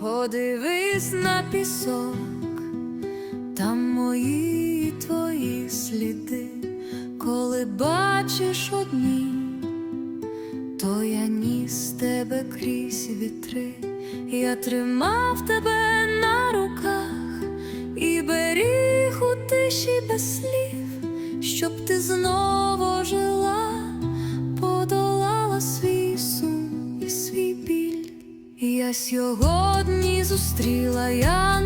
Подивись на пісок, там мої твої сліди, коли бачиш одні, то я ніс тебе крізь вітри, я тримав тебе на руках і беріг у тиші без слів, щоб ти знову жила, подолала свій сум і свій біль. Я сьогодні зустріла Янгола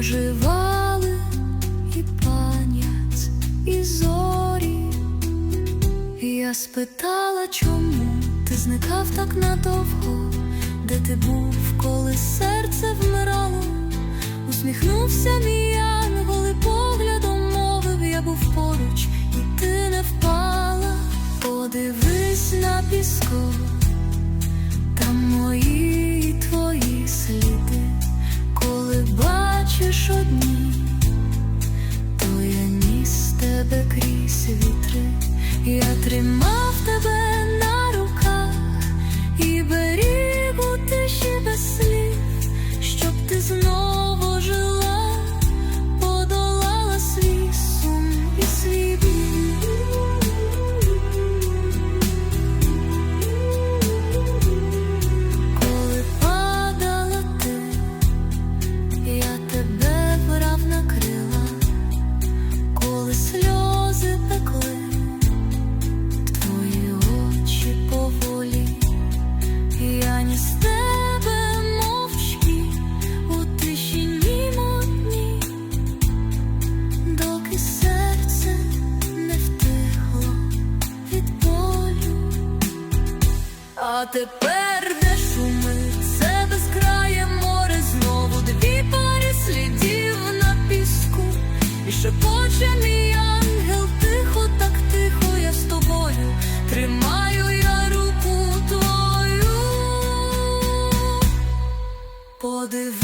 оживали і пам'ять, і зорі. Я спитала, чому ти зникав так надовго, де ти був, коли де крізь вітри, я тримав тебе. А тепер де шуми, це безкрає море, знову дві пари слідів на піску, і шепоче мій ангел, тихо, так тихо, я з тобою. Тримаю я руку твою. Подив